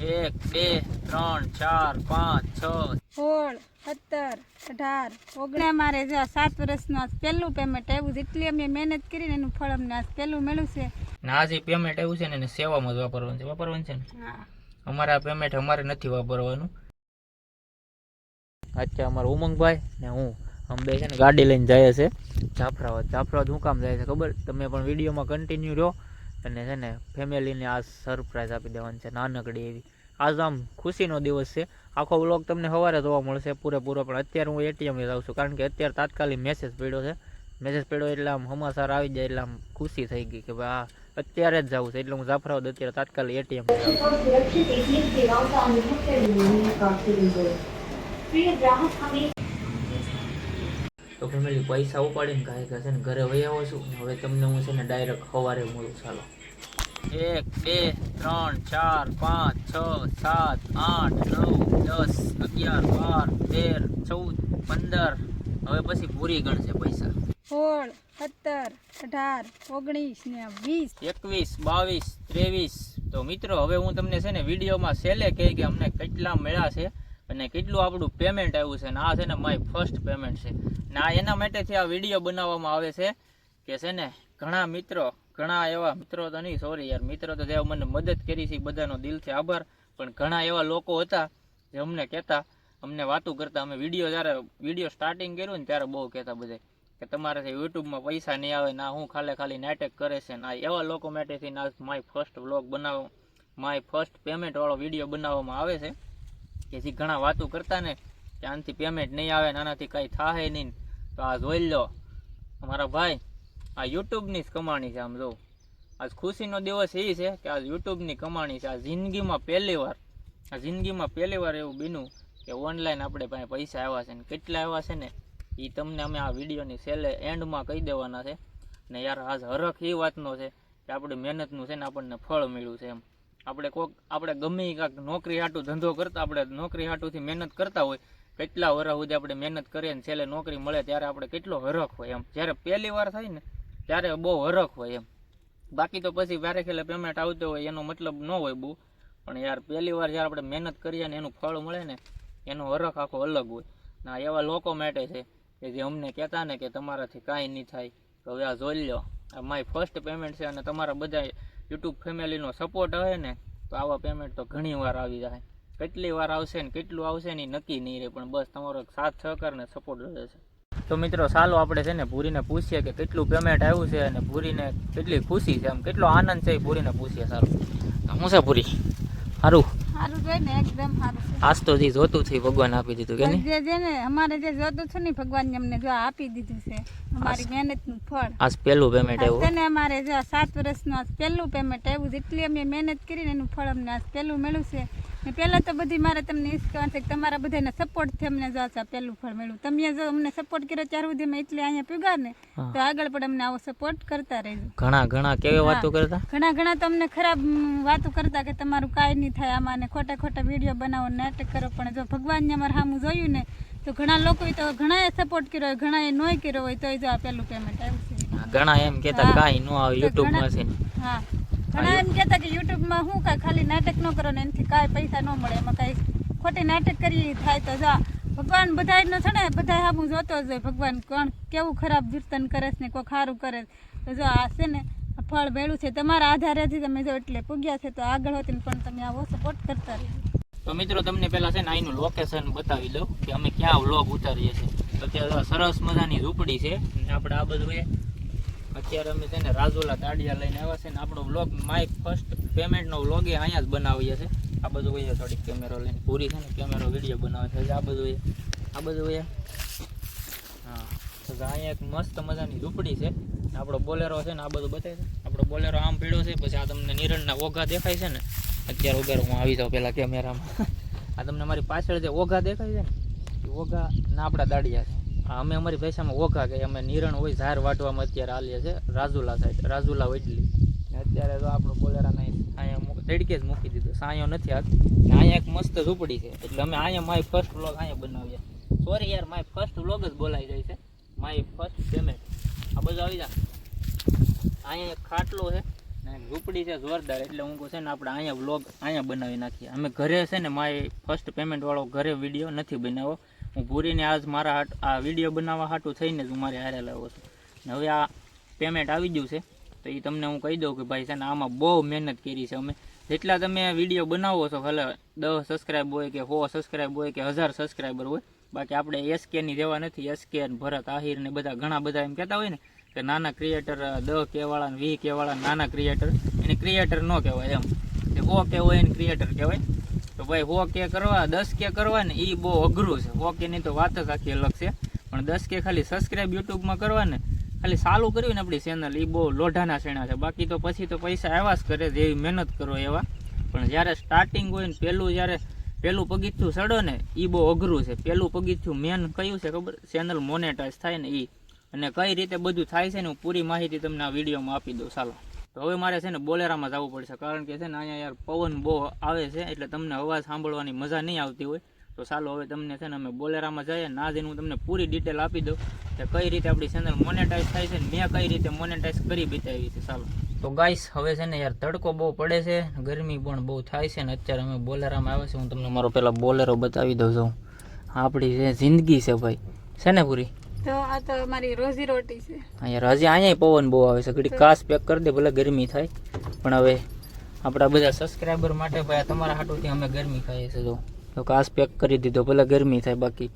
એક બે ત્રણ ચાર પાંચ છ સોળ સત્તર અઢાર ઓગણા મારે જો સાત વર્ષનું પહેલું પેમેન્ટ આવ્યું છે એટલી અમે મહેનત કરીને એનું ફળ અમને આ પહેલું મળ્યું છે. ને જે પેમેન્ટ આવ્યું છે ને એને સેવામાં જ વાપરવાનું છે વાપરવાનું છે ને? અમારા પેમેન્ટ અમારે નથી વાપરવાનું. અચ્છા અમારા ઉમંગભાઈ ને હું અમે બે છે ને ગાડી લઈને જાય છે. જાફરાબાદ જાફરાબાદ હું કામ જાય છે ખબર? તમે પણ વિડીયોમાં કન્ટિન્યુ રહો અને છે ને, ફેમિલીને આ સરપ્રાઈઝ આપી દેવાની છે, નાનકડી એવી. આજ આમ ખુશીનો દિવસ છે. આખો બ્લોગ તમને સવારે જોવા મળશે પૂરેપૂરો, પણ અત્યારે હું એટીએમ જાઉં છું, કારણ કે અત્યારે તાત્કાલિક મેસેજ પડ્યો છે. મેસેજ પડ્યો એટલે આમ હમાસાર આવી જાય, એટલે આમ ખુશી થઈ ગઈ કે ભાઈ, આ અત્યારે જ જાઉં છે, એટલે હું જાફરાબાદ અત્યારે તાત્કાલિક એટીએમ પ્રિય ગ્રાહક તો ફેમિલી પૈસા ઉપાડીને કાંઈ કાંઈ છે ને ઘરે વહી આવો છું હવે તમને હું છે ને ડાયરેક્ટ સવારે મળું ચાલો. એક બે ત્રણ ચાર પાંચ છ સાત આઠ નવ દસ અગિયાર બાર તેર ચૌદ પંદર. હવે પછી પૂરી ગણશે પૈસા. સોળ સત્તર અઢાર ઓગણીસ ને વીસ. એકવીસ બાવીસ ત્રેવીસ. તો મિત્રો હવે હું તમને છે ને વિડીયોમાં છેલ્લે કહે કે અમને કેટલા મળ્યા છે. અને કેટલું આપણું પેમેન્ટ આવ્યું છે ને આ છે ને માય ફર્સ્ટ પેમેન્ટ છે. ને આ એના માટેથી આ વીડિયો બનાવવામાં આવે છે કે છે ને ઘણા મિત્રો, ઘણા એવા મિત્રો તો નહીં સોરી યાર, મિત્રો તો જેવા મને મદદ કરી છે બધાનો દિલથી આભાર. પણ ઘણા એવા લોકો હતા જે અમને કહેતા, અમને વાતું કરતા, અમે વીડિયો જ્યારે વીડિયો સ્ટાર્ટિંગ કર્યું ને ત્યારે બહુ કહેતા બધા કે તમારાથી યુટ્યુબમાં પૈસા નહીં આવે ના હું ખાલી ખાલી નાટક કરે છે ને એવા લોકો માટેથી ના માય ફર્સ્ટ વ્લોગ બનાવ માય ફર્સ્ટ પેમેન્ટવાળો વીડિયો બનાવવામાં આવે છે. જે ઘણા વાતો કરતા ને કે પેમેન્ટ નહીં આવે આનાથી કાંઈ થાય નહીં તો આ જોઈ લો, અમારા ભાઈ, આ યુટ્યુબની જ કમાણી છે આમ જો આજ ખુશીનો દિવસ એ છે કે આ યુટ્યુબની કમાણી છે. આ જિંદગીમાં પહેલી વાર, આ જિંદગીમાં પહેલી વાર એવું બીનું કે ઓનલાઈન આપણે પાસે પૈસા આવ્યા છે ને કેટલા આવ્યા છે ને એ તમને અમે આ વિડીયોની છેલ્લે એન્ડમાં કહી દેવાના છે. ને યાર આજ હરખ એ વાતનો છે કે આપણી મહેનતનું છે ને આપણને ફળ મળ્યું છે એમ. આપણે કોક આપણે ગમે કાંક નોકરી હાટું ધંધો કરતા, આપણે નોકરી હાટુંથી મહેનત કરતા હોય, કેટલા વર્ષ સુધી આપણે મહેનત કરીએ ને છેલ્લે નોકરી મળે ત્યારે આપણે કેટલો હરખ હોય એમ. જ્યારે પહેલી વાર થાય ને, ત્યારે બહુ હરખ હોય એમ. બાકી તો પછી વારે ખેલે પેમેન્ટ આવતો હોય, એનો મતલબ ન હોય બહુ. પણ યાર, પહેલી વાર જ્યારે આપણે મહેનત કરીએ ને એનું ફળ મળે ને, એનો હરખ આખો અલગ હોય. ના, એવા લોકો માટે છે કે જે અમને કહેતા ને કે તમારાથી કાંઈ નહીં થાય. તો હવે આ જોઈ લો આ માય ફર્સ્ટ પેમેન્ટ છે અને તમારા બધા યુટ્યુબ ફેમિલીનો સપોર્ટ હોય ને, તો આવા પેમેન્ટ તો ઘણી વાર આવી જાય. કેટલી વાર આવશે ને, કેટલું આવશે ને નક્કી નહીં રહે, પણ બસ તમારો સાથ સહકાર ને સપોર્ટ રહે છે. તો મિત્રો, ચાલો આપણે છે ને ભૂરીને પૂછીએ કે કેટલું પેમેન્ટ આવ્યું છે અને ભૂરીને કેટલી ખુશી છે આમ કેટલો આનંદ છે એ ભૂરીને પૂછીએ સારું શું છે ભૂરી? સારું સારું જોઈ ને એકદમ સારું આજ તો જે જોતું છે ભગવાન આપી દીધું કે નહીં? જે જે ને અમારે જે જોતું છે ને ભગવાન અમને જો આપી દીધું છે. અમારી મહેનતનું ફળ. આજ પહેલું પેમેન્ટ આવ્યું તેને અમારે જો સાત વર્ષનું આ પહેલું પેમેન્ટ આવ્યું જેટલી અમે મહેનત કરીને એનું ફળ અમને આજ પહેલું મળ્યું છે. પહેલાં તો બધી મારે તમને એ કહેવાનું છે કે તમારા બધાના સપોર્ટથી અમને જો આ પહેલું ફળ મળ્યું. તમે જો અમને સપોર્ટ કર્યો ત્યાર સુધી અમે એટલે અહીંયા પીગા ને તો આગળ પણ અમને આવો સપોર્ટ કરતા રહેજો. ઘણા ઘણા કેવી વાતો કરતા? ઘણા ઘણા તો અમને ખરાબ વાતો કરતા કે તમારું કાંઈ નહીં થાય આમાં ને ખોટા ખોટા વીડિયો બનાવો નાટક કરો. પણ જો ભગવાનને અમારે સામું જોયું ને તો ઘણા લોકોએ તો ઘણાએ સપોર્ટ કર્યો હોય ઘણાએ નોય કર્યો હોય તોય જો આ પહેલું પેમેન્ટ આવ્યું છે. ઘણા એમ કહેતા કાંઈ ન આવે યુટ્યુબમાં છે. હા. ઘણા એમ કહેતા કે યુટ્યુબમાં શું કાંઈ ખાલી નાટક ન કરો ને એનાથી કાંઈ પૈસા ન મળે. એમાં કાંઈ ખોટી નાટક કરી થાય તો જા. ભગવાન બધાયનો છે ને બધા સામું જોતો જ હોય. ભગવાન કોણ કેવું ખરાબ કીર્તન કરે છે ને કોઈ ખારું કરે. તો જો આ છે ને ફળ ભેળું છે. તમારા આધારેથી તમે જો એટલે પૂગ્યા છે તો આગળ હોતી પણ તમે આવો સપોર્ટ કરતા રહેજો તો મિત્રો તમને પેલા છે ને અહીંનું લોકેશન બતાવી દઉં કે અમે ક્યાં વ્લોગ ઉતારીએ છીએ. તો ત્યાં સરસ મજાની ઝૂંપડી છે. આપણે આ બધું અત્યારે અમે છે ને રાજુલા દાડિયા લઈને આવ્યા છે ને આપણો વ્લોગ માય ફર્સ્ટ પેમેન્ટનો વ્લોગ એ અહીંયા જ બનાવીએ છે. આ બધું હોય થોડીક કેમેરો લઈને. પૂરી છે ને કેમેરો વીડિયો બનાવે છે. આ બધું હોય આ બધું હોય હા. અહીંયા એક મસ્ત મજાની ઝૂંપડી છે. આપણો બોલેરો છે ને આ બધું બતાવે છે આપણો બોલેરો આમ પીળો છે, પછી આ તમને નિરણના ઓઘા દેખાય છે ને. અત્યારે ઉભેરો, હું આવી જાઉં પેલા કેમેરામાં આ તમને મારી પાછળ જે ઓઘા દેખાય છે ને, એ ઓઘા ના આપણા દાડિયા છે. અમે અમારી ભાષામાં ઓઘા કે અમે નિરણ હોય ઝાર વાટવામાં અત્યારે હાલીએ છે રાજુલા સાઈડ રાજુલા વડલી. અત્યારે તો આપણો નહીં અહીંયા મૂક તડકે જ મૂકી દીધો. સાયો નથી ને અહીંયા એક મસ્ત ઝૂંપડી છે. એટલે અમે અહીંયા માય ફર્સ્ટ વ્લોગ અહીંયા બનાવીએ સોરી યાર માય ફર્સ્ટ વ્લોગ જ બોલાઈ જાય છે. માય ફર્સ્ટ પેમેન્ટ આ બધું આવી જા. અહીંયા એક ખાટલો છે ને ઝૂંપડી છે જોરદાર. એટલે હું કહું છે ને આપણે અહીંયા વ્લોગ અહીંયા બનાવી નાખીએ. અમે ઘરે છે ને મારી ફર્સ્ટ પેમેન્ટવાળો ઘરે વીડિયો નથી બનાવ્યો. હું ભૂરીને આજ મારા આ વીડિયો બનાવવા હાટું થઈને જ હું મારે હારે લાવ્યો છું. ને હવે આ પેમેન્ટ આવી ગયું છે. તો એ તમને હું કહી દઉં કે ભાઈ છે ને આમાં બહુ મહેનત કરી છે અમે. જેટલા તમે વીડિયો બનાવો છો, ભલે દસ સબસ્ક્રાઈબ હોય કે સો સબસ્ક્રાઈબ હોય કે હજાર સબસ્ક્રાઈબર હોય, બાકી આપણે એસકેની દેવા નથી. એસકે ભરત આહિર ને બધા ઘણા બધા એમ કહેતા હોય ને, કે નાના ક્રિએટર દસ કેવાળા વી કે વાળા નાના ક્રિએટર એને ક્રિએટર ન કહેવાય એમ. કે ઓ કે હોય એને ક્રિએટર કહેવાય. તો ભાઈ હો કે કરવા, દસ કે કરવા ને એ બહુ અઘરું છે. હો કે ની તો વાત જ આખી અલગ છે. પણ દસ કે ખાલી સબસ્ક્રાઈબ યુટ્યુબમાં કરવા ને, ખાલી ચાલુ કર્યું ને આપણી ચેનલ એ બહુ લોઢાના શેણા છે. બાકી તો પછી તો પૈસા આવ્યા જ કરે જેવી મહેનત કરો એવા. પણ જ્યારે સ્ટાર્ટિંગ હોય ને પહેલું જ્યારે પહેલું પગીથું ચડો ને એ બહુ અઘરું છે. પહેલું પગીથું મેન કયું છે ખબર? ચેનલ મોનેટાઈઝ થાય ને એ અને કઈ રીતે બધું થાય છે ને હું પૂરી માહિતી તમને આ વિડીયોમાં આપી દઉં. ચાલો. તો હવે મારે છે ને બોલેરામાં જવું પડશે. કારણ કે છે ને અહીંયા યાર પવન બહુ આવે છે, એટલે તમને અવાજ સાંભળવાની મજા નહીં આવતી હોય. તો ચાલો હવે તમને છે ને અમે બોલેરામાં જઈએ. ના જઈને હું તમને પૂરી ડિટેલ આપી દઉં કે કઈ રીતે આપણી ચેનલ મોનેટાઈઝ થાય છે ને મેં કઈ રીતે મોનેટાઈઝ કરી બતાવી છે. ચાલો. તો ગાઈસ હવે છે ને યાર તડકો બહુ પડે છે, ગરમી પણ બહુ થાય છે ને અત્યારે અમે બોલેરામાં આવે છે હું તમને મારો પેલા બોલેરો બતાવી દઉં છું. આપણી જે જિંદગી છે ભાઈ. છે ને પૂરી? તો આ તો અમારી રોજી રોટી છે. અહીંયા હજી અહીંયા પવન બહુ આવે છે. ઘડી કાસ પેક કરી દે ભલે ગરમી થાય. પણ હવે આપણા બધા સબસ્ક્રાઈબર માટે ભાઈ તમારા હાટુથી અમે ગરમી ખાઈએ છીએ તો કાસ પેક કરી દીધો ભલે ગરમી થાય. બાકી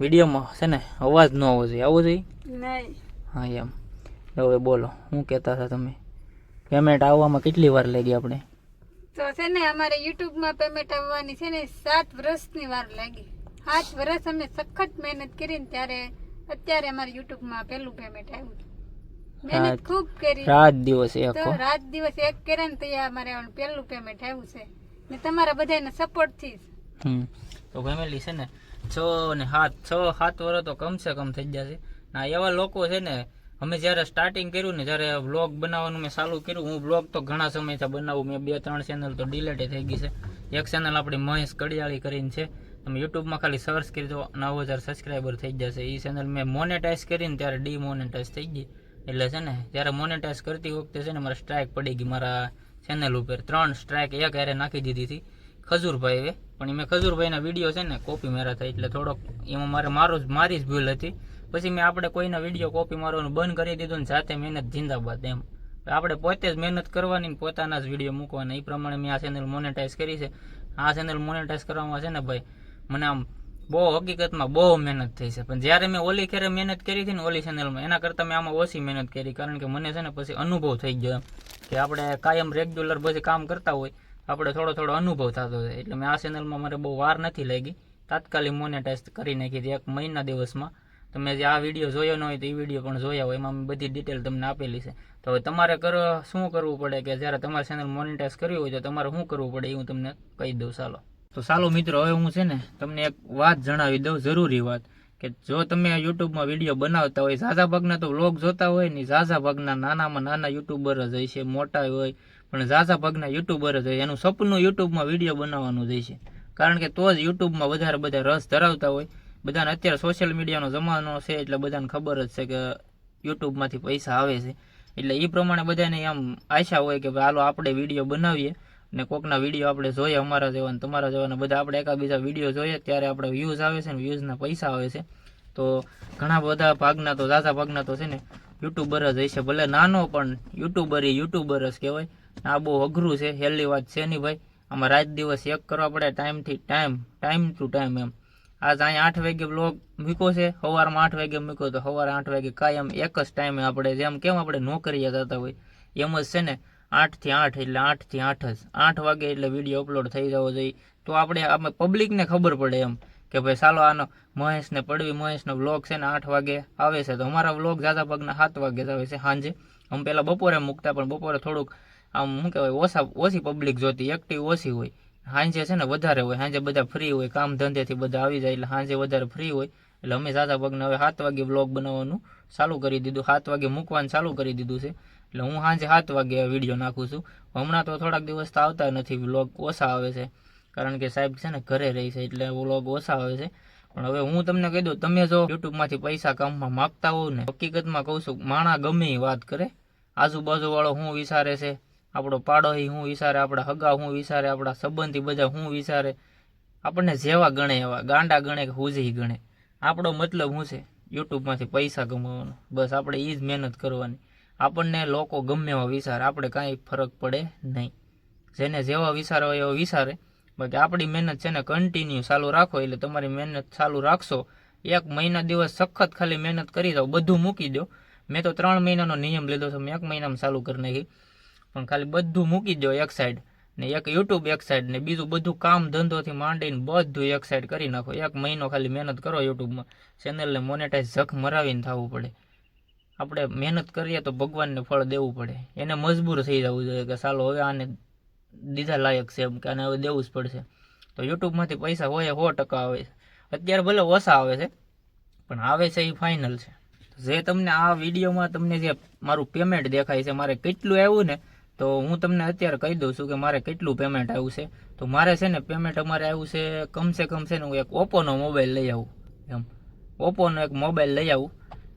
વિડીયોમાં છે ને અવાજ ન આવવો જોઈએ. આવવો જોઈએ? નહીં. હા એમ. તો હવે બોલો શું કહેતા હતા તમે? પેમેન્ટ આવવામાં કેટલી વાર લાગી આપણે? તો છે ને અમારે યુટ્યુબમાં પેમેન્ટ આવવાની છે ને સાત વર્ષની વાર લાગી. સાત વર્ષ અમે સખત મહેનત કરીને ત્યારે અત્યારે અમારે યુટ્યુબમાં પહેલું પેમેન્ટ આવ્યું મહેનત ખૂબ કરી. રાત દિવસ એક તો રાત દિવસ એક કર્યા ને તો અમારે પહેલું પેમેન્ટ આવ્યું છે. ને તમારા બધાના સપોર્ટથી તો ફેમિલી છે ને છ ને સાત છ સાત વર્ષ તો કમસે કમ થઈ જશે ના એવા લોકો છે ને અમે જ્યારે સ્ટાર્ટિંગ કર્યું ને જ્યારે વ્લોગ બનાવવાનું મેં ચાલુ કર્યું હું વ્લોગ તો ઘણા સમયથી બનાવું મેં બે ત્રણ ચેનલ તો ડિલેટે થઈ ગઈ છે. એક ચેનલ આપણી મહેશ કડિયાળી કરીને છે. તમે યુટ્યુબમાં ખાલી સર્ચ કરી દો, નવ હજાર સબસ્ક્રાઈબર થઈ જશે એ ચેનલ મેં મોનેટાઈઝ કરીને ત્યારે ડીમોનેટાઈઝ થઈ ગઈ. એટલે છે ને, જ્યારે મોનેટાઈઝ કરતી વખતે છે ને મારે સ્ટ્રાઇક પડી ગઈ મારા ચેનલ ઉપર. ત્રણ સ્ટ્રાઇક એક હારે નાખી દીધી હતી. ખજૂરભાઈ એ. પણ મેં ખજૂરભાઈના વીડિયો છે ને કોપી મારા થાય એટલે થોડોક એમાં મારે મારો જ, મારી જ ભૂલ હતી. પછી મેં આપણે કોઈના વીડિયો કોપી મારવાનું બંધ કરી દીધું ને જાતે મહેનત જિંદાબાદ એમ. આપણે પોતે જ મહેનત કરવાની ને પોતાના જ વીડિયો મૂકવાના. એ પ્રમાણે મેં આ ચેનલ મોનેટાઈઝ કરી છે. આ ચેનલ મોનેટાઈઝ કરવામાં છે ને ભાઈ મને આમ બહુ હકીકતમાં બહુ મહેનત થઈ છે. પણ જ્યારે મેં ઓલી ખેરે મહેનત કરી હતી ને ઓલી ચેનલમાં એના કરતાં મેં આમાં ઓછી મહેનત કરી. કારણ કે મને છે ને પછી અનુભવ થઈ ગયો કે આપણે કાયમ રેગ્યુલર પછી કામ કરતા હોય, આપણે થોડો થોડો અનુભવ થતો હોય. એટલે મેં આ ચેનલમાં મારે બહુ વાર નથી લાગી. તાત્કાલિક મોનેટાઈઝ કરી નાખી હતી એક મહિના દિવસમાં. તમે જે આ વીડિયો જોયો ન હોય તો એ વીડિયો પણ જોયા હોય. એમાં મેં બધી ડિટેલ તમને આપેલી છે. તો હવે તમારે કરો, શું કરવું પડે કે જ્યારે તમારે ચેનલ મોનેટાઈઝ કરવી હોય તો તમારે શું કરવું પડે એ હું તમને કહી દઉં. ચાલો. તો ચાલો મિત્રો, હવે હું છે ને તમને એક વાત જણાવી દઉં, જરૂરી વાત, કે જો તમે યુટ્યુબમાં વીડિયો બનાવતા હોય, ઝાઝા ભાગના તો વ્લોગ જોતા હોય ને, ઝાઝા ભાગના નાનામાં નાના યુટ્યુબર જ હોય છે, મોટા હોય, પણ ઝાઝા ભાગના યુટ્યુબર જ હોય, એનું સપનું યુટ્યુબમાં વીડિયો બનાવવાનું જ છે. કારણ કે તો જ યુટ્યુબમાં વધારે બધા રસ ધરાવતા હોય, બધાને અત્યારે સોશિયલ મીડિયાનો જમાનો છે, એટલે બધાને ખબર જ છે કે યુટ્યુબમાંથી પૈસા આવે છે. એટલે એ પ્રમાણે બધાને આમ આશા હોય કે હાલો, આપણે વીડિયો બનાવીએ. ને કોકના વીડિયો આપણે જોઈએ, અમારા જેવા તમારા જેવાના બધા આપણે એકાબીજા વીડિયો જોઈએ, ત્યારે આપણે વ્યૂઝ આવે છે ને વ્યૂઝના પૈસા આવે છે. તો ઘણા બધા ભાગના તો, ઝાઝા ભાગના તો છે ને યુટ્યુબર જ હશે, ભલે નાનો પણ યુટ્યુબર એ યુટ્યુબર જ કહેવાય. આ બહુ અઘરું છે, હેલી વાત છે નહીં ભાઈ. આમાં રાત દિવસ એક કરવા પડે ટાઈમથી ટાઈમ ટાઈમ ટુ ટાઈમ એમ. આજ અહીંયા આઠ વાગે બ્લોગ મૂક્યો છે, સવારમાં આઠ વાગે મૂક્યો, તો સવારે આઠ વાગે કાયમ એક જ ટાઈમે આપણે, જેમ કેમ આપણે નોકરીએ જતા હોય, એમ જ છે ને. આઠથી આઠ એટલે આઠથી આઠ જ. આઠ વાગે એટલે વીડિયો અપલોડ થઈ જવો જોઈએ. તો આપણે આપણે પબ્લિકને ખબર પડે એમ કે ભાઈ ચાલો આનો મહેશને પડવી, મહેશનો વ્લોગ છે ને આઠ વાગે આવે છે. તો અમારા વ્લોગ જાદા ભાગના સાત વાગે જ આવે છે સાંજે. અમે પહેલાં બપોરે મૂકતા, પણ બપોરે થોડુંક આમ શું કહેવાય, ઓછા, ઓછી પબ્લિક જોતી એક્ટિવ ઓછી હોય. સાંજે છે ને વધારે હોય. સાંજે બધા ફ્રી હોય, કામ ધંધેથી બધા આવી જાય એટલે સાંજે વધારે ફ્રી હોય. એટલે અમે ઝાઝા પગને હવે સાત વાગે વ્લોગ બનાવવાનું ચાલુ કરી દીધું. સાત વાગે મૂકવાનું ચાલુ કરી દીધું છે. એટલે હું સાંજે સાત વાગે વીડિયો નાખું છું. હમણાં તો થોડાક દિવસ તો આવતા નથી વ્લોગ ઓછા આવે છે. કારણ કે સાહેબ છે ને ઘરે રહી છે એટલે વ્લોગ ઓછા આવે છે. પણ હવે હું તમને કહી દઉં, તમે જો યુટ્યુબમાંથી પૈસા કામમાં માગતા હોવ ને, હકીકતમાં કહું છું, માણા ગમે એ વાત કરે. આજુબાજુવાળો શું વિચારે છે, આપણો પાડોશી શું વિચારે, આપણા હગા શું વિચારે, આપણા સંબંધી બધા શું વિચારે. આપણને જેવા ગણે એવા, ગાંડા ગણે કે હુજી ગણે. આપણો મતલબ શું છે? યુટ્યુબમાંથી પૈસા કમાવાનો. બસ આપણે એ જ મહેનત કરવાની. આપણને લોકો ગમે એવા વિચાર, આપણે કાંઈ ફરક પડે નહીં. જેને જેવા વિચાર હોય એવો વિચારે. બાકી આપણી મહેનત છે ને કન્ટિન્યુ ચાલુ રાખો, એટલે તમારી મહેનત ચાલુ રાખશો. એક મહિના દિવસ સખત ખાલી મહેનત કરી દો બધું મૂકી દો. મેં તો ત્રણ મહિનાનો નિયમ લીધો છે, મેં એક મહિનામાં ચાલુ કરી નાખી. પણ ખાલી બધું મૂકી દો એક સાઈડ ને એક યુટ્યુબ એક સાઈડ ને બીજું બધું કામ ધંધોથી માંડીને બધું એક સાઈડ કરી નાખો. એક મહિનો ખાલી મહેનત કરો યુટ્યુબમાં ચેનલને મોનેટાઈઝ ઝખ મરાવીને થવું પડે. આપણે મહેનત કરીએ તો ભગવાનને ફળ દેવું પડે. એને મજબૂર થઈ જવું જોઈએ કે ચાલો હવે આને દીધા લાયક છે એમ કે આને હવે દેવું જ પડશે. તો યુટ્યુબમાંથી પૈસા હોય સો ટકા આવે છે. અત્યારે ભલે ઓછા આવે છે, પણ આવે છે એ ફાઇનલ છે. જે તમને આ વિડીયોમાં તમને જે મારું પેમેન્ટ દેખાય છે, મારે કેટલું આવ્યું ને, તો હું તમને અત્યારે કહી દઉં છું કે મારે કેટલું પેમેન્ટ આવ્યું છે. તો મારે છે ને પેમેન્ટ અમારે આવ્યું છે, કમસે કમ છે ને હું એક ઓપ્પોનો મોબાઈલ લઈ આવું. એમ. ઓપ્પોનો એક મોબાઈલ લઈ આવું.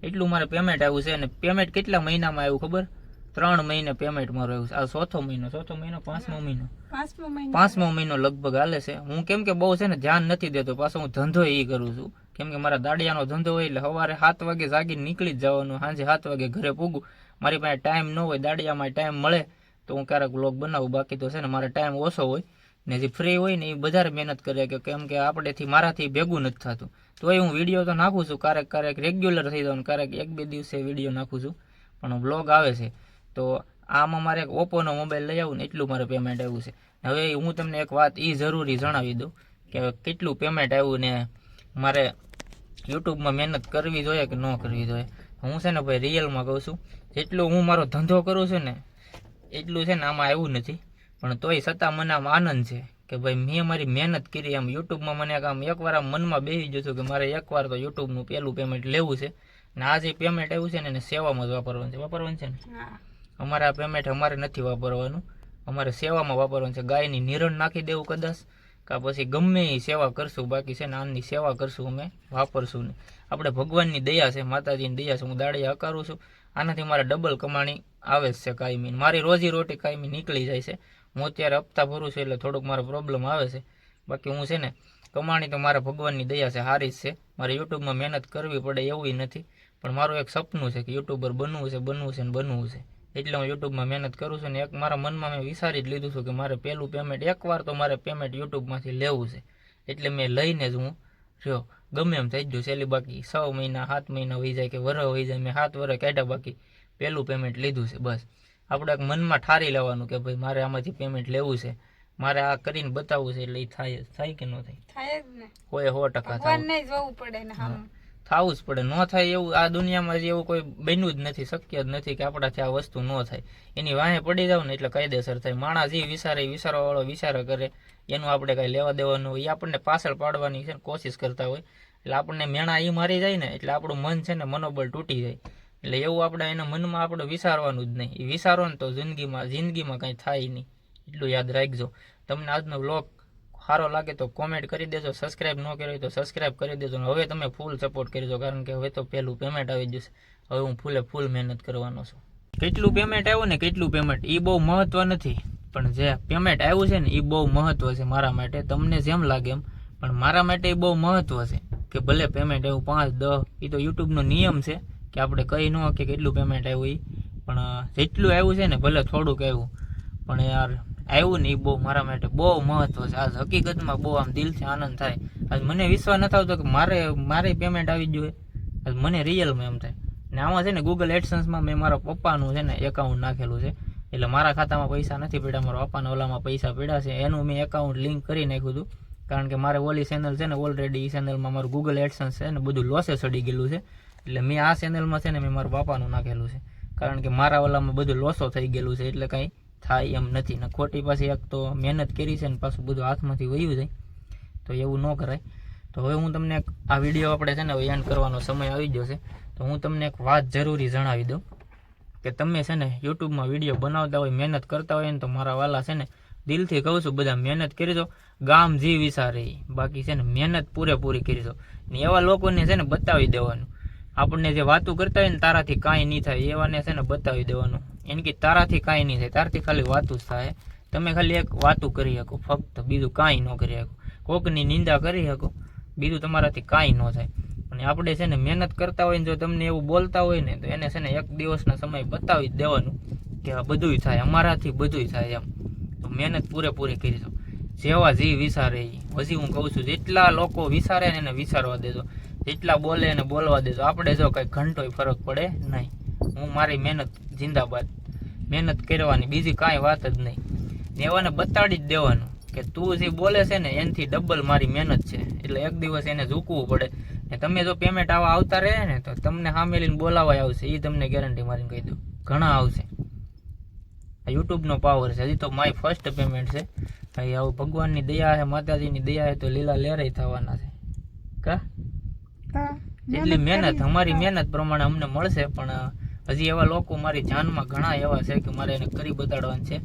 એટલું મારે પેમેન્ટ આવ્યું છે અને પેમેન્ટ કેટલા મહિનામાં આવ્યું ખબર? ત્રણ મહિને પેમેન્ટ મારું આવ્યું છે. આ ચોથો મહિનો ચોથો મહિનો પાંચમો મહિનો? પાંચમો મહિનો. પાંચમો મહિનો લગભગ હાલે છે. હું કેમ કે બહુ છે ને ધ્યાન નથી દેતો. પાછો હું ધંધો એ કરું છું. કેમ કે મારા દાડિયાનો ધંધો હોય એટલે સવારે સાત વાગે જાગી નીકળી જ જવાનું સાંજે સાત વાગે ઘરે પૂગું. મારી પાસે ટાઈમ ન હોય દાડિયામાં ટાઈમ મળે તો હું ક્યારેક વ્લોગ બનાવું. બાકી તો છે ને મારે ટાઈમ ઓછો હોય. ને જે ફ્રી હોય ને એ વધારે મહેનત કરે કે કેમ કે આપણેથી મારાથી ભેગું નથી થતું. તોય હું વીડિયો તો નાખું છું. ક્યારેક ક્યારેક રેગ્યુલર થઈ જાઉં ક્યારેક એક બે દિવસે વીડિયો નાખું છું. પણ બ્લોગ આવે છે. તો આમાં મારે એક ઓપ્પોનો મોબાઈલ લઈ આવું ને એટલું મારે પેમેન્ટ આવ્યું છે. હવે હું તમને એક વાત એ જરૂરી જણાવી દઉં કે કેટલું પેમેન્ટ આવ્યું ને મારે યુટ્યુબમાં મહેનત કરવી જોઈએ કે ન કરવી જોઈએ. હું છે ને ભાઈ રિયલમાં કહું છું. જેટલું હું મારો ધંધો કરું છું ને એટલું છે ને આમાં આવ્યું નથી. પણ તોય છતાં મને આમ આનંદ છે કે ભાઈ મેં મારી મહેનત કરી આમ યુટ્યુબમાં મને આમ એકવાર આમ મનમાં બેસી જતું કે મારે એકવાર તો યુટ્યુબનું પહેલું પેમેન્ટ લેવું છે. ને આ જે પેમેન્ટ આવ્યું છે ને એને સેવામાં જ વાપરવાનું છે. વાપરવાનું છે ને? અમારે આ પેમેન્ટ અમારે નથી વાપરવાનું. અમારે સેવામાં વાપરવાનું છે. ગાયની નિરણ નાખી દેવું કદાચ કા પછી ગમે એ સેવા કરશું બાકી છે ને આની સેવા કરશું અમે વાપરશું ને. આપણે ભગવાનની દયા છે માતાજીની દયા છે. હું દાડિયા હકારું છું. આનાથી મારે ડબલ કમાણી આવે જ છે કાયમી મારી રોજી રોટી કાયમી નીકળી જાય છે. હું અત્યારે હપ્તા ભરું છું એટલે થોડુંક મારો પ્રોબ્લેમ આવે છે. બાકી હું છે ને, કમાણી તો મારા ભગવાનની દયા છે સારી જ છે. મારે યુટ્યુબમાં મહેનત કરવી પડે એવું નથી. પણ મારું એક સપનું છે કે યુટ્યુબર બનવું છે બનવું છે ને બનવું છે. એટલે હું યુટ્યુબમાં મહેનત કરું છું ને એક મારા મનમાં મેં વિચારી જ લીધું છું કે મારે પહેલું પેમેન્ટ એકવાર તો મારે પેમેન્ટ યુટ્યુબમાંથી લેવું છે. એટલે મેં લઈને જ હું રહ્યો. ગમે એમ થઈ ગયું છેલ્લી બાકી છ મહિના, સાત મહિના હોઈ જાય કે વરહ હોઈ જાય, મેં સાત વરહ કાઢ્યા બાકી. પહેલું પેમેન્ટ લીધું છે, બસ. આપણે મનમાં ઠારી લેવાનું કે ભાઈ મારે આમાંથી પેમેન્ટ લેવું છે. મારે આ કરીને બતાવવું છે એટલે એ થાય થાય કે ન થાય? થાય જ ને. સો ટકા થાય. ભગવાનને પડે ને થવું જ પડે. ન થાય એવું આ દુનિયામાં જે એવું કોઈ બન્યું જ નથી શક્ય જ નથી કે આપણાથી આ વસ્તુ ન થાય. એની વાહે પડી જાવ ને એટલે કાયદેસર થાય. માણસ જે વિચારે એ વિચારવા વાળો વિચાર કરે. એનું આપણે કાંઈ લેવા દેવાનું હોય. એ આપણને પાછળ પાડવાની છે ને કોશિશ કરતા હોય. એટલે આપણને મેણા એ મારી જાય ને એટલે આપણું મન છે ને મનોબળ તૂટી જાય. એટલે એવું આપણે એના મનમાં આપણે વિચારવાનું જ નહીં. એ વિચારો ને તો જિંદગીમાં જિંદગીમાં કંઈ થાય નહીં. એટલું યાદ રાખજો. તમને આજનો બ્લોગ સારો લાગે તો કોમેન્ટ કરી દેજો સબસ્ક્રાઇબ ન હોય તો સબસ્ક્રાઇબ કરી દેજો હવે તમે ફૂલ સપોર્ટ કરજો, કારણ કે હવે તો પહેલું પેમેન્ટ આવી જશે. હવે હું ફૂલે ફૂલ મહેનત કરવાનો છું. કેટલું પેમેન્ટ આવ્યું ને કેટલું પેમેન્ટ એ બહુ મહત્વ નથી. પણ જે પેમેન્ટ આવ્યું છે ને એ બહુ મહત્વ છે મારા માટે. તમને જેમ લાગે એમ. પણ મારા માટે એ બહુ મહત્વ છે. કે ભલે પેમેન્ટ આવ્યું પાંચ, દસ એ તો યુટ્યુબનો નિયમ છે. કે આપણે કહી ન કે કેટલું પેમેન્ટ આવ્યું એ પણ જેટલું આવ્યું છે ને, ભલે થોડુંક આવ્યું. પણ યાર, આવ્યું ને એ બહુ મારા માટે બહુ મહત્વ છે. આજ હકીકતમાં બહુ આમ દિલથી આનંદ થાય. આજ મને વિશ્વાસ નથી આવતો કે મારે મારે પેમેન્ટ આવી જ જોઈએ. આજ મને રિયલમાં એમ થાય. ને આમાં છે ને ગૂગલ એડસન્સમાં મેં મારા પપ્પાનું છે ને એકાઉન્ટ નાખેલું છે. એટલે મારા ખાતામાં પૈસા નથી પડ્યા, મારા પપ્પાના ઓલામાં પૈસા પડ્યા છે. એનું મેં એકાઉન્ટ લિંક કરી નાખ્યું હતું. કારણ કે મારે ઓલી ચેનલ છે ને ઓલરેડી એ ચેનલમાં મારું ગૂગલ એડસન્સ છે ને, બધું લોસે ચડી ગયેલું છે. એટલે મેં આ ચેનલમાં છે ને મેં મારા બાપાનું નાખેલું છે. કારણ કે મારા ઓલામાં બધું લોસો થઈ ગયેલું છે, એટલે કાંઈ થાય એમ નથી. ને ખોટી પાછી એક તો મહેનત કરી છે ને પાછું બધું હાથમાંથી વયું જાય. તો એવું ન કરાય. તો હવે હું તમને આ વીડિયો આપણે છે ને હવે કરવાનો સમય આવી ગયો છે. તો હું તમને એક વાત જરૂરી જણાવી દઉં કે તમે છે ને યુટ્યુબમાં વીડિયો બનાવતા હોય, મહેનત કરતા હોય ને તો મારા વાલા છે ને દિલથી કહું છું, બધા મહેનત કરી દો ગામ જી વિચારે ઈ. બાકી છે ને મહેનત પૂરેપૂરી કરી દો ને એવા લોકોને છે ને બતાવી દેવાનું આપણને જે વાતું કરતા હોય ને તારાથી કાંઈ નહીં થાય, એવાને છે ને બતાવી દેવાનું. એને કે તારાથી કાંઈ નહીં થાય, તારથી ખાલી વાતું જ થાય. તમે ખાલી એક વાતું કરી શકો, ફક્ત બીજું કાંઈ ન કરી શકો. કોકની નિંદા કરી શકો, બીજું તમારાથી કાંઈ ન થાય. અને આપણે છે ને મહેનત કરતા હોય ને જો તમને એવું બોલતા હોય ને, તો એને છે ને એક દિવસના સમય બતાવી જ દેવાનું કે બધુંય થાય, અમારાથી બધુંય થાય એમ. તો મહેનત પૂરેપૂરી કરી દો જેવા જે વિચારે એ હજી હું કહું છું, જેટલા લોકો વિચારે ને એને વિચારવા દેજો. જેટલા બોલે એને બોલવા દેજો આપણે જો કંઈ ઘંટોય ફરક પડે નહીં. હું મારી મહેનત જિંદાબાદ. મહેનત કરવાની બીજી કાંઈ વાત જ નહીં. ને એવાને બતાડી જ દેવાનું કે તું જે બોલે છે ને એનાથી ડબલ મારી મહેનત છે. એટલે એક દિવસ એને ઝૂકવું પડે. ને તમે જો પેમેન્ટ આવા આવતા રહે ને તો તમને સામેલીને બોલાવાય આવશે. એ તમને ગેરંટી મારીને કહી દઉં. ઘણા આવશે. આ યુટ્યુબનો પાવર છે. હજી તો માય ફર્સ્ટ પેમેન્ટ છે. ભાઈ, આવું ભગવાનની દયા છે, માતાજીની દયા છે, તો લીલા લેરાય થવાના છે. કા? એટલી મહેનત અમારી મહેનત પ્રમાણે અમને મળશે પણ હજી એવા લોકો મારી જાનમાં ઘણા એવા છે કે મારે એને કરી બતાડવાનું છે.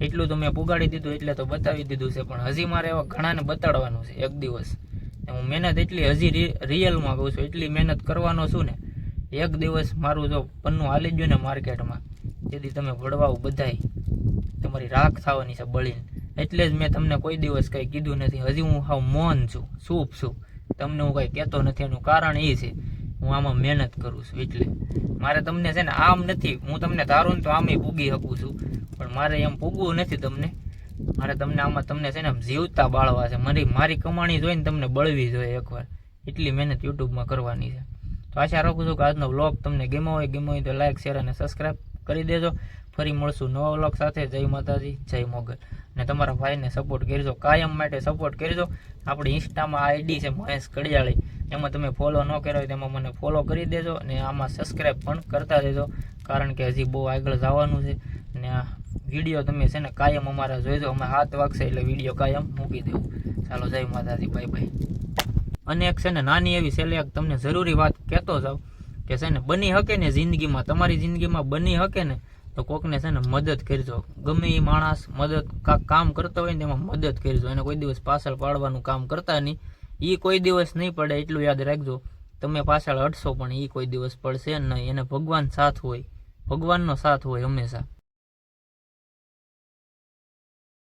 એટલું તો મેં પુગાડી દીધું એટલે તો બતાવી દીધું છે પણ હજી મારે એવા ઘણાને બતાડવાનું છે એક દિવસ. હું મહેનત એટલી હજી રિયલમાં કહું છું એટલી મહેનત કરવાનો છું ને એક દિવસ મારું જો પન્નું હાલી ગયું ને માર્કેટમાં તેથી તમે વડવાઓ બધાય. તમારી રાખ થવાની છે બળીને. એટલે જ મેં તમને કોઈ દિવસ કંઈ કીધું નથી. હજી હું હાવ મૌન છું સૂપ છું. તમને હું કંઈ કહેતો નથી, એનું કારણ એ છે, હું આમાં મહેનત કરું છું, એટલે. મારે તમને છે ને આમ નથી, હું તમને ધારું ને તો આમે પૂગી શકું છું, પણ મારે એમ પૂગવું નથી તમને. મારે તમને આમાં તમને છે ને આમ જીવતા બાળવા છે, મારી મારી કમાણી જોઈને તમને બળવી જોઈએ એકવાર. એટલી મહેનત યુટ્યુબમાં કરવાની છે. તો આશા રાખું છું કે આજનો બ્લોગ તમને ગેમો હોય ગેમો હોય તો લાઈક, શેર અને સબસ્ક્રાઈબ કરી દેજો. ફરી મળશું નવા વ્લોગ સાથે. જય માતાજી, જય મોગલ. અને તમારા ભાઈને સપોર્ટ કરજો, કાયમ માટે સપોર્ટ કરજો. આપણી ઇન્સ્ટામાં આઈડી છે મહેશ કડિયાળી. એમાં તમે ફોલો ન કર્યો હોય તેમાં મને ફોલો કરી દેજો અને આમાં સબસ્ક્રાઈબ પણ કરતા દેજો કારણ કે હજી બહુ આગળ જવાનું છે અને આ વીડિયો તમે છે ને કાયમ અમારા જોઈજો. અમે હાથ વાગશે એટલે વીડિયો કાયમ મૂકી દેવું. ચાલો, જય માતાજી બાય બાય અને એક છે ને નાની એવી છેલ્લે તમને જરૂરી વાત કહેતો જાઉં કે છે ને બની શકે ને જિંદગીમાં, તમારી જિંદગીમાં બની શકે ને તો કોકને છે ને મદદ કરજો. ગમે એ માણસ મદદ કામ કરતો હોય ને તેમાં મદદ કરજો. એને કોઈ દિવસ પાછળ પાડવાનું કામ કરતા નહીં. એ કોઈ દિવસ નહીં પડે એટલું યાદ રાખજો. તમે પાછળ અડશો પણ એ કોઈ દિવસ પડશે નહીં. એને ભગવાન સાથ હોય. ભગવાનનો સાથ હોય હંમેશા.